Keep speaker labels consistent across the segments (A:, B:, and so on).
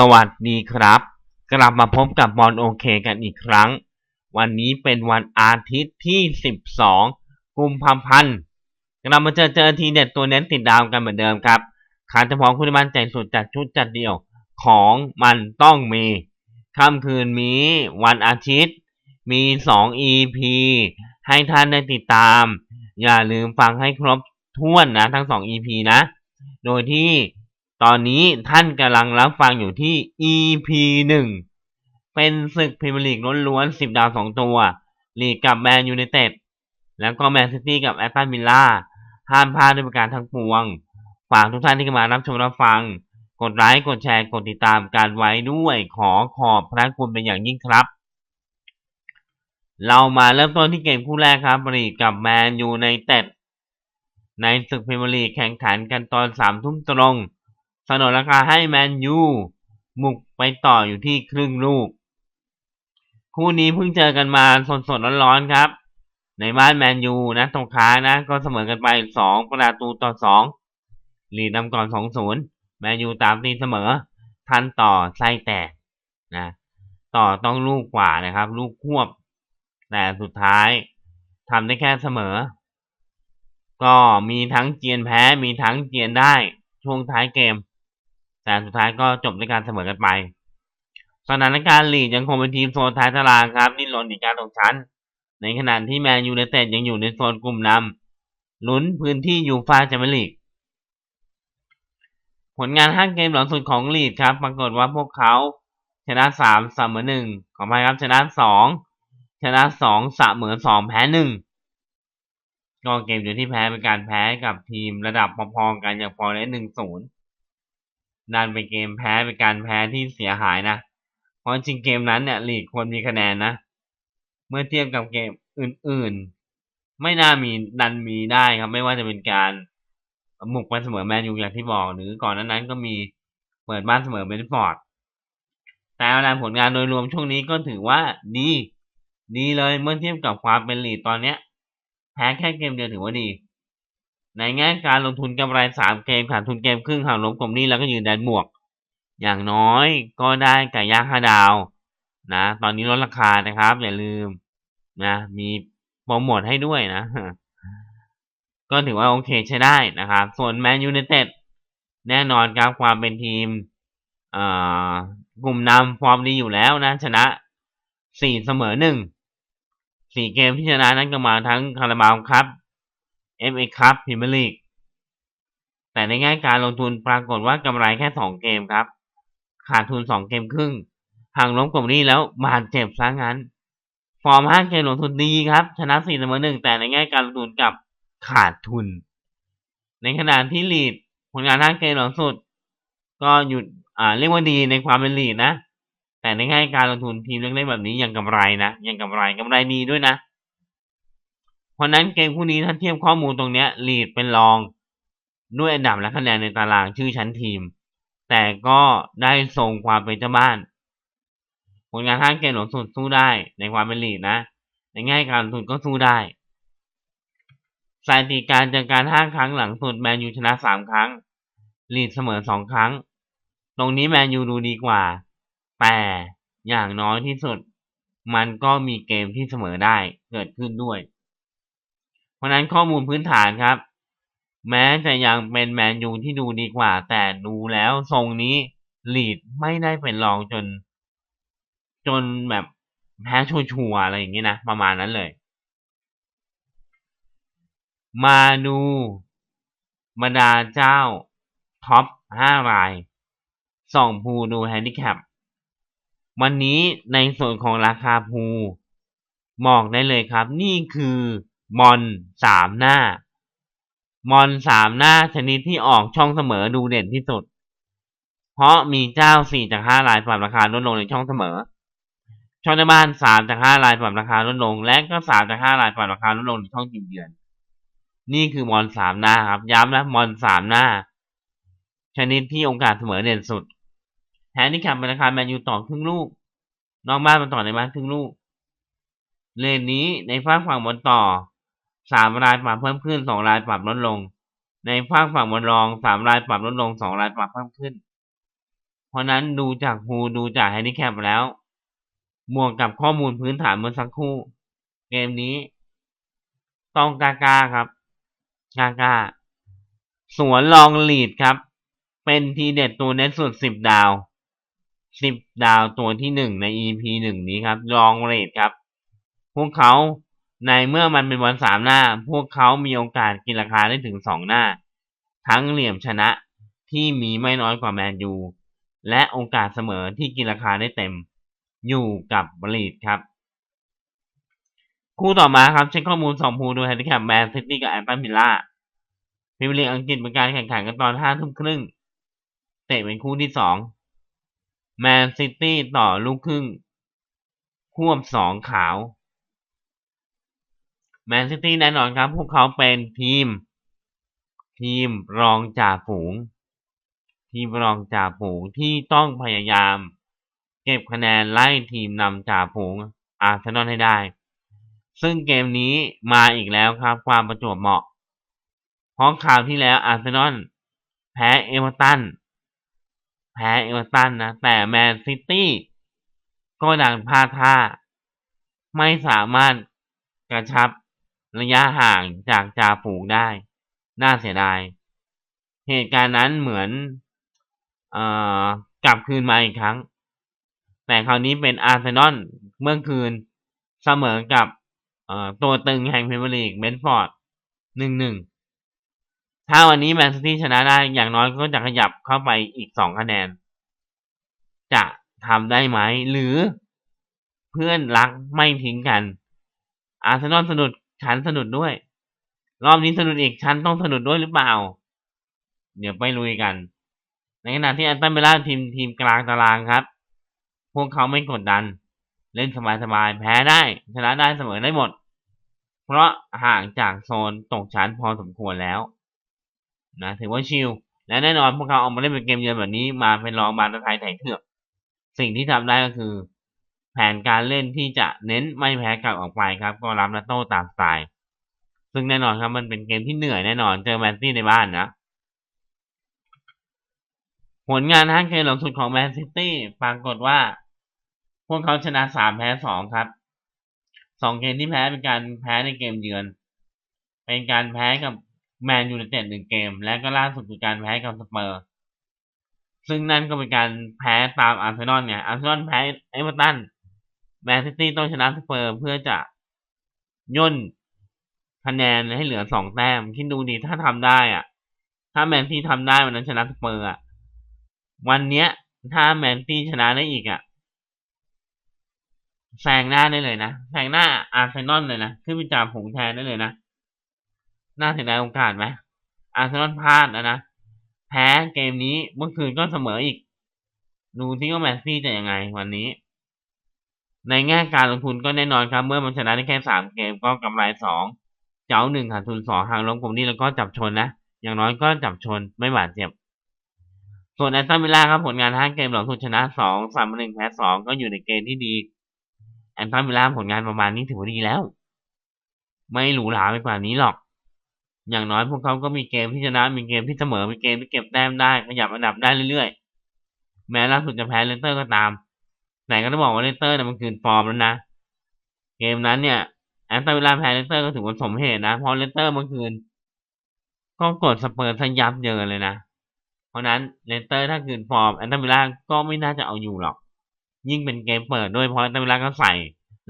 A: สวัสดีครับ กลับมาพบกับบอลโอเคกันอีกครั้ง วันนี้เป็นวันอาทิตย์ที่ 12 กุมภาพันธ์เรามาเจอเจอทีเด็ดตัวเน้นติดดาวกันเหมือนเดิมครับขาเฉพาะคุณมั่นใจสุดจัดชุดจัดเดี่ยวของมันต้องมีค่ำคืนนี้วันอาทิตย์ มี 2 EP ให้ท่านได้ติดตาม อย่าลืมฟังให้ครบถ้วนนะทั้ง 2 EP นะ โดยที่ ตอนนี้ท่านกำลังรับฟังอยู่ที่ EP 1 เป็นศึกพรีเมียร์ลีกล้วนๆ10 ดาว 2 ตัว ลีกกับแมนยูไนเต็ด แล้วก็แมนซิตี้กับแอตตันวิลล่า ห้ามพลาดด้วยประการทั้งปวง ฝากทุกท่านที่มารับชมรับฟัง กดไลค์ กดแชร์ กดติดตามการไว้ด้วย ขอขอบพระคุณเป็นอย่างยิ่งครับ เรามาเริ่มต้นที่เกมคู่แรกครับลีกกับแมนยูไนเต็ด ในศึกพรีเมียร์ลีกแข่งขันกันตอน3ทุ่มตรง สนนราคาให้แมนยูมุกไปต่ออยู่ที่ครึ่งลูก คู่นี้เพิ่งเจอกันมาสดๆร้อนๆครับ ในบ้านแมนยูนะตรงค้านะ ก็เสมอกันไปสองประตูต่อสองลีดนำก่อนสองศูนย์แมนยูตามตีเสมอ ทันต่อไส้แตกนะต่อต้องลูกกว่านะครับ ลูกควบ แต่สุดท้ายทำได้แค่เสมอ ก็มีทั้งเจียนแพ้มีทั้งเจียนได้ช่วงท้ายเกม แต่สุดท้ายก็จบด้วยการเสมอกันไป สถานการณ์ลีกยังคงเป็นทีมโซนท้ายตารางครับนี่ล้นอีการตกชั้น ในขณะที่แมนยูไนเต็ดยังอยู่ในโซนกลุ่มนำลุ้นพื้นที่ยูฟาแชมเปี้ยนลีกผลงานห้าเกมหลังสุดของลีกครับ ปรากฏว่าพวกเขาชนะสามเสมอหนึ่งขออภัยครับชนะสองชนะสองเสมอสองแพ้หนึ่งก็เกมอยู่ที่แพ้เป็นการแพ้กับทีมระดับพอๆกันอย่างพอเลสหนึ่งศูนย์ นั่นเป็นเกมแพ้เป็นการแพ้ที่เสียหายนะ เพราะจริงเกมนั้นเนี่ยลีกควรมีคะแนนนะ เมื่อเทียบกับเกมอื่นๆ ไม่น่ามีดันมีได้ครับ ไม่ว่าจะเป็นการหมุกไปเสมอแมนยูอย่างที่บอกหรือก่อนนั้นนั้นก็มีเปิดบ้านเสมอเบนฟอร์ดแต่เวลาผลงานโดยรวมช่วงนี้ก็ถือว่าดี ดีเลยเมื่อเทียบกับความเป็นลีดตอนเนี้ยแพ้แค่เกมเดียวถือว่าดี ในแง่การลงทุนกำไรสามเกมขาดทุนเกมครึ่งหากลบกลมนี้แล้วก็ยืนแดนบวก อย่างน้อยก็ได้ไก่ย่างห้าดาวนะ ตอนนี้ลดราคานะครับ อย่าลืมนะ มีโปรโมทให้ด้วยนะ ก็ถือว่าโอเคใช้ได้นะครับ ส่วนแมนยูไนเต็ดแน่นอนครับความเป็นทีมกลุ่มนำฟอร์มดีอยู่แล้วนะ ชนะสี่เสมอหนึ่งสี่เกมที่ชนะนั้นก็มาทั้งคาราบาวครับ FA ครับพรีเมียร์ลีกแต่ในแง่การลงทุนปรากฏว่ากำไรแค่สองเกมครับ ขาดทุนสองเกมครึ่งห่างล้มกลุ่มนี้แล้วบาดเจ็บซะงั้น ฟอร์มห้าเกมลงทุนดีครับ ชนะสี่เสมอหนึ่งแต่ในแง่การลงทุนกับขาดทุน ในขณะที่ลีดผลงานห้าเกมหลังสุด ก็หยุดอ่าเรียกว่าดีในความเป็นลีดนะแต่ในแง่การลงทุนทีมเล็กๆแบบนี้ยังกำไรนะยังกำไรกำไรดีด้วยนะ เพราะนั้นเกมคู่นี้ถ้าเทียบข้อมูลตรงนี้ลีดเป็นรองด้วยอันดับและคะแนนในตารางชื่อชั้นทีม แต่ก็ได้ทรงความเป็นเจ้าบ้าน ผลงานห้าเกมหลงสุดสู้ได้ในความเป็นลีดนะ ในแง่การลงทุนก็สู้ได้สถิติการเจอการห้าครั้งหลังสุดแมนยูชนะสามครั้ง ลีดเสมอสองครั้ง ตรงนี้แมนยูดูดีกว่า แต่อย่างน้อยที่สุด มันก็มีเกมที่เสมอได้เกิดขึ้นด้วย เพราะนั้นข้อมูลพื้นฐานครับ แม้จะยังเป็นแมนยูที่ดูดีกว่า แต่ดูแล้วทรงนี้ลีดไม่ได้เป็นรองจน จนแบบแพ้ชัวร์อะไรอย่างนี้นะประมาณนั้นเลย มาดูบรรดาเจ้าท็อป5รายส่องภูดูแฮนดิแคปวันนี้ในส่วนของราคาภูบอกได้เลยครับ นี่คือ มอนสามหน้ามอนสามหน้าชนิดที่ออกช่องเสมอดูเด่นที่สุด เพราะมีเจ้าสี่จากห้ารายปรับราคาลดลงในช่องเสมอ ช่องในบ้านสามจากห้ารายปรับราคาลดลง และก็สามจากห้ารายปรับราคาลดลงในช่องทีมเยือน นี่คือมอนสามหน้าครับ ย้ำนะมอนสามหน้า ชนิดที่โอกาสเสมอเด่นสุดแทนที่ขับราคาแมนยูต่อครึ่งลูก นอกบ้านมาต่อในบ้านครึ่งลูกเลนนี้ในฝั่งฝั่งบนต่อ สามรายปรับเพิ่มขึ้นสองรายปรับลดลง ในภาคฝั่งบนรองสามรายปรับลดลงสองรายปรับเพิ่มขึ้น เพราะนั้นดูจากภูดูจากแฮนดิแคปแล้วบวกกับข้อมูลพื้นฐานเมื่อสักครู่ เกมนี้ ต้องกากาครับกากาสวนลองลีดครับ เป็นทีเด็ดตัวเน็ตสุดสิบดาวสิบดาวตัวที่หนึ่งใน EP หนึ่งนี้ครับ ลองเลดครับ พวกเขา ในเมื่อมันเป็นวันสามหน้า พวกเขามีโอกาสกินราคาได้ถึงสองหน้า ทั้งเหลี่ยมชนะที่มีไม่น้อยกว่าแมนยู และโอกาสเสมอที่กินราคาได้เต็ม อยู่กับบลีดครับ คู่ต่อมาครับเช็คข้อมูลสองภูโดยแฮนดิแคปแมนซิตี้กับแอตตันวิลล่าพรีเมียร์ลีกอังกฤษเป็นการแข่งขันกันตอนห้าทุ่มครึ่งเตะเป็นคู่ที่สองแมนซิตี้ต่อลูกครึ่งควบสองขาว แมนซิตี้แน่นอนครับ พวกเขาเป็นทีม ทีมรองจ่าฝูง ทีมรองจ่าฝูงที่ต้องพยายาม เก็บคะแนนไล่ทีมนำจ่าฝูงอาร์เซนอลให้ได้ ซึ่งเกมนี้มาอีกแล้วครับ ความประจวบเหมาะเพราะคราวที่แล้วอาร์เซนอลแพ้เอเวอร์ตันแพ้เอเวอร์ตันนะ แต่แมนซิตี้ก็ดังพลาดท่า ไม่สามารถกระชับ ระยะห่างจากจ่าฝูงได้ น่าเสียดาย เหตุการณ์นั้นเหมือนเอ่อกลับคืนมาอีกครั้ง แต่คราวนี้เป็นอาร์เซนอลเมื่อคืนเสมอกับตัวตึงแห่งพรีเมียร์ลีกเบนฟอร์ดหนึ่งหนึ่งถ้าวันนี้แมนซิตี้ชนะได้อย่างน้อยก็จะขยับเข้าไปอีกสองคะแนน จะทำได้ไหม หรือเพื่อนรักไม่ทิ้งกัน อาร์เซนอลสนุด ฉันสนุดด้วย รอบนี้สนุดอีกฉันต้องสนุดด้วยหรือเปล่า เดี๋ยวไปลุยกัน ในขณะที่อันตันเบล่าทีมทีมกลางตารางครับ พวกเขาไม่กดดัน เล่นสบายๆแพ้ได้ ชนะได้เสมอได้หมด เพราะห่างจากโซนตกชั้นพอสมควรแล้วนะถือว่าชิลและแน่นอนพวกเขาออกมาเล่นเป็นเกมเยือนแบบนี้มาเป็นรองบาลไทยไถ่เถือกสิ่งที่ทำได้ก็คือ แผนการเล่นที่จะเน้นไม่แพ้กลับออกไปครับ ก็รับและโต้ตามสไตล์ ซึ่งแน่นอนครับมันเป็นเกมที่เหนื่อยแน่นอนเจอแมนซี่ในบ้านนะผลงานห้างเกมหลังสุดของแมนซิตี้ปรากฏว่า พวกเขาชนะสามแพ้สองครับสองเกมที่แพ้เป็นการแพ้ในเกมเยือน เป็นการแพ้กับแมนยูไนเต็ดหนึ่งเกม และก็ล่าสุดคือการแพ้กับสเปอร์ ซึ่งนั่นก็เป็นการแพ้ตามอาร์เซนอลเนี่ยอาร์เซนอลแพ้เอเวอร์ตัน แมนซิตี้ต้องชนะสเปอร์เพื่อจะย่นคะแนนให้เหลือสองแต้มคิดดูดีถ้าทำได้อะ ถ้าแมนซี่ทำได้วันนั้นชนะสเปอร์อะวันเนี้ย ถ้าแมนซี่ชนะได้อีกอะแซงหน้าได้เลยนะแซงหน้าอาร์เซนอลเลยนะขึ้นไปจับผงแทนได้เลยนะน่าเสียดายโอกาสไหมอาร์เซนอลพลาดแล้วนะแพ้เกมนี้เมื่อคืนก็เสมออีกดูที่ว่าแมนซี่จะยังไงวันนี้ ในแง่การลงทุนก็แน่นอนครับ เมื่อมันชนะได้แค่สามเกมก็กำไรสองเจ้าหนึ่งขาดทุนสองหางลงกลุ่มนี้แล้วก็จับชนนะ อย่างน้อยก็จับชนไม่บาดเจ็บ ส่วนแอตตันวิลล่าครับผลงานห้าเกมหลังสุดชนะสองสามหนึ่งแพ้สองก็อยู่ในเกณฑ์ที่ดีแอนตันวิลล่าผลงานประมาณนี้ถือว่าดีแล้ว ไม่หรูหราไปกว่านี้หรอก อย่างน้อยพวกเขาก็มีเกมที่ชนะมีเกมที่เสมอมีเกมที่เก็บแต้มได้ขยับอันดับได้เรื่อยๆ แม้ล่าสุดจะแพ้เลสเตอร์ก็ตาม แต่ก็ต้องบอกว่าเลสเตอร์เนี่ยมันคืนฟอร์มแล้วนะ เกมนั้นเนี่ยแอนตันวิลล่าแพ้เลสเตอร์ก็ถือว่าสมเหตุนะเพราะเลสเตอร์เมื่อคืนก็กดสเปอร์ซะยับเยินเลยนะ เพราะนั้นเลสเตอร์ถ้าคืนฟอร์มแอนตันวิลล่าก็ไม่น่าจะเอาอยู่หรอก ยิ่งเป็นเกมเปิดด้วยเพราะแอนตันวิลล่าก็ใส่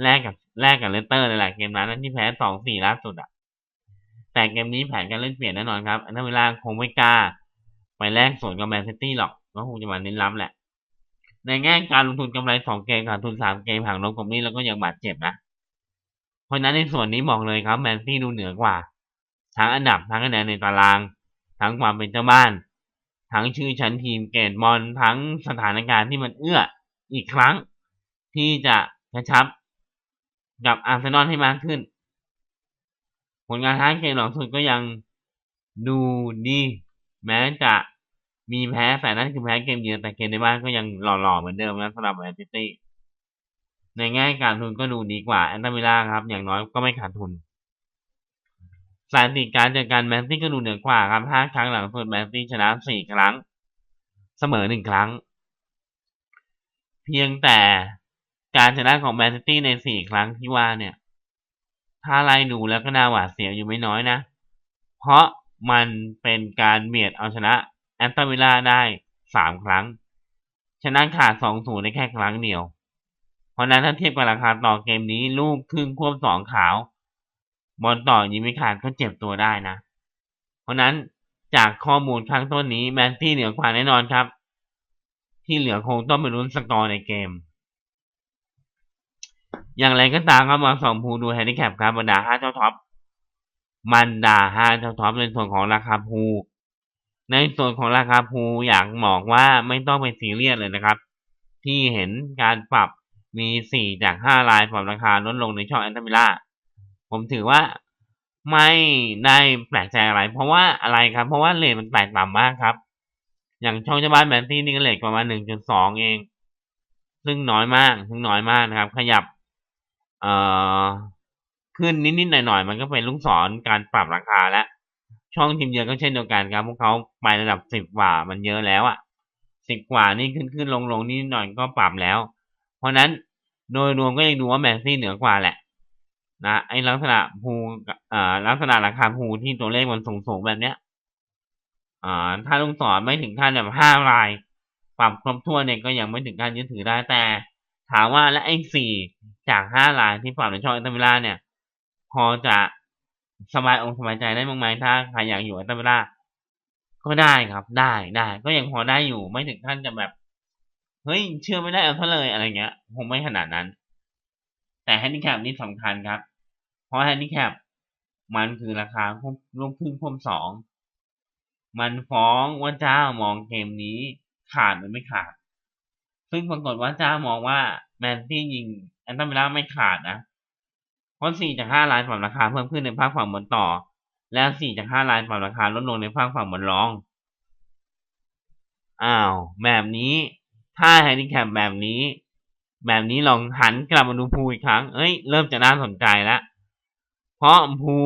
A: แลกกับแลกกับเลสเตอร์เลยแหละเกมนั้นที่แพ้สองสี่ล่าสุดอะแต่เกมนี้แผนการเล่นเปลี่ยนแน่นอนครับแอนตันวิลล่าคงไม่กล้า ไปแลกส่วนกับแมนซิตี้หรอกก็คงจะมาเน้นล้ำแหละ ในแง่การลงทุนกำไรสองเกมขาดทุนสามเกมห่างลงกลุ่มนี้แล้วก็ยังบาดเจ็บนะ เพราะนั้นในส่วนนี้บอกเลยครับแมนซี่ดูเหนือกว่า ทั้งอันดับทั้งคะแนนในตาราง ทั้งความเป็นเจ้าบ้าน ทั้งชื่อชั้นทีมเกตบอลทั้งสถานการณ์ที่มันเอื้ออีกครั้ง ที่จะกระชับ กับอาร์เซนอลให้มากขึ้น ผลงานท้ายเกมหลังสุดก็ยังดูดี แม้จะ มีแพ้แต่นั่นคือแพ้เกมเยือนแต่เกมในบ้านก็ยังหล่อๆเหมือนเดิมนะสำหรับแมนซิตี้ในแง่การทุนก็ดูดีกว่าแอนตามิล่าครับ อย่างน้อยก็ไม่ขาดทุนสถิติการเจอกันแมนซี่ก็ดูเหนือกว่าครับห้าครั้งหลังสุดแมนซี่ชนะสี่ครั้ง เสมอหนึ่งครั้ง เพียงแต่การชนะของแมนซิตี้ในสี่ครั้งที่ว่าเนี่ย ถ้าไล่ดูแล้วก็น่าหวาดเสียวอยู่ไม่น้อยนะ เพราะมันเป็นการเบียดเอาชนะ แอนตาวิลล่าได้สามครั้ง ชนะขาดสองศูนย์ในแค่ครั้งเดียว เพราะนั้นถ้าเทียบกับราคาต่อเกมนี้ลูกครึ่งควบสองขาว บอลต่อยิงไม่ขาดก็เจ็บตัวได้นะ เพราะนั้นจากข้อมูลข้างต้นนี้แมนตี้เหนือกว่าแน่นอนครับ ที่เหลือคงต้องไปลุ้นสกอร์ในเกม อย่างไรก็ตามครับมาสองภูดูแฮนดิแคปครับบรรดาห้าเจ้าท็อปมันดาห้าเจ้าท็อปในส่วนของราคาภู ในส่วนของราคาภูอยากบอกว่าไม่ต้องไปซีเรียสเลยนะครับ ที่เห็นการปรับมีสี่จากห้าลายปรับราคาลดลงในช่องแอนตามิล่าผมถือว่าไม่ได้แปลกใจอะไร เพราะว่าอะไรครับ เพราะว่าเลทมันแตกต่ำมากครับ อย่างช่องเจ้าบ้านแมนตี้นี่ก็เลทประมาณหนึ่งจุดสองเอง ซึ่งน้อยมากซึ่งน้อยมากนะครับ ขยับ เอ่อขึ้นนิดๆหน่อยๆ มันก็เป็นลูกศรการปรับราคาแล้ว ช่องทีมเยือนก็เช่นเดียวกันครับ พวกเขาไประดับสิบกว่ามันเยอะแล้วอะ่ะสิบกว่านี่ขึ้นขึ้นลงลงนิดหน่อยก็ปรับแล้ว เพราะนั้นโดยรวมก็ยังดูว่าแมนซี่เหนือกว่าแหละ นะไอลักษณะภูอ่าลักษณะราคาภูที่ตัวเลขมันสูงสูงแบบเนี้ย อ่า ถ้าลุงสอนไม่ถึงขั้นแบบห้าราย ปรับครบถ้วนเนี่ยก็ยังไม่ถึงขั้นยึดถือได้แต่ ถามว่าและไอ้สี่จากห้ารายที่ปรับในช่องอัลตามิล่าเนี่ย พอจะ สบายองสบายใจได้บ้างไหมถ้าใครอยากอยู่อัลตามิล่าก็ได้ครับ ได้ได้ก็ยังพอได้อยู่ไม่ถึงขั้นจะแบบ เฮ้ย เชื่อไม่ได้เอาเท่าเลยอะไรเงี้ยคงไม่ขนาดนั้น แต่แฮนดิแคปนี่สำคัญครับ เพราะแฮนดิแคปมันคือราคาลูกครึ่งพ่วมสอง มันฟ้องว่าเจ้ามองเกมนี้ขาดหรือไม่ขาด ซึ่งปรากฏว่าเจ้ามองว่าแมนตี้ยิงแอนตันเวล่าไม่ขาดนะ เพราะสี่จากห้าล้านปรับราคาเพิ่มขึ้นในภาคฝั่งบนต่อ แล้วสี่จากห้าล้านปรับราคาลดลงในภาคฝั่งบนรอง อ้าวแบบนี้ ถ้าแฮนดิแคปแบบนี้ แบบนี้ลองหันกลับมาดูภูอีกครั้ง เอ้ย เริ่มจะน่าสนใจแล้ว เพราะภู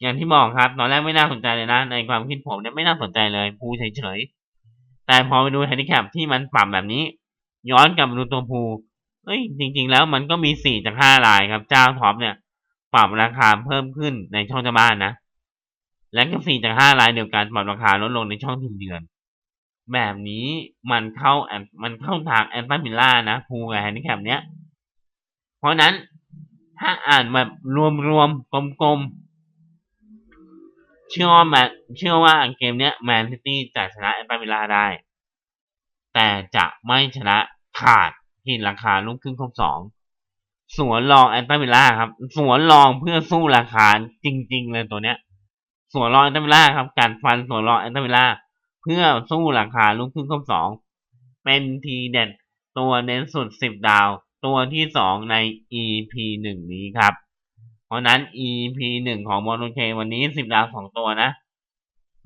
A: อย่างที่บอกครับ ตอนแรกไม่น่าสนใจเลยนะ ในความคิดผมเนี่ยไม่น่าสนใจเลยภูเฉยๆแต่พอไปดูแฮนดิแคปที่มันปรับแบบนี้ ย้อนกลับมาดูตัวภู เอ้ยจริง ๆ แล้วมันก็มีสี่จากห้าลายครับ เจ้าท็อปเนี่ย ปรับราคาเพิ่มขึ้นในช่องเจ้าบ้านนะ และก็สี่จากห้าลายเดียวกันปรับราคาลดลงในช่องทีมเยือน แบบนี้มันเข้าแอนมันเข้าทางแอนตันมิลล่านะภูกับแฮนดิแคปเนี้ย เพราะนั้นถ้าอ่านแบบรวมๆกลมๆเชื่อว่าแมนเชื่อว่าเกมเนี้ยแมนซิตี้จะชนะแอนตันมิลล่าได้ แต่จะไม่ชนะขาด ที่ราคาลูกครึ่งครบสองสวนรองแอนตันมิลล่าครับ สวนรองเพื่อสู้ราคาจริง ๆ เลยตัวเนี้ย สวนรองแอนตันมิลล่าครับ การฟันสวนรองแอนตันมิลล่าเพื่อสู้ราคาลูกครึ่งครบสองเป็นทีเด็ดตัวเน้นสุดสิบดาว ตัวที่สองใน EP หนึ่งนี้ครับ เพราะนั้น EP หนึ่งของบอลเควันนี้สิบดาวสองตัวนะ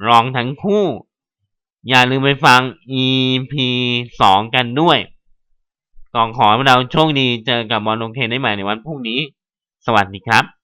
A: รองทั้งคู่ อย่าลืมไปฟัง EP สองกันด้วย ก่อนขอให้เราโชคดีเจอกับบอลลงเทนได้ใหม่ในวันพรุ่งนี้ สวัสดีครับ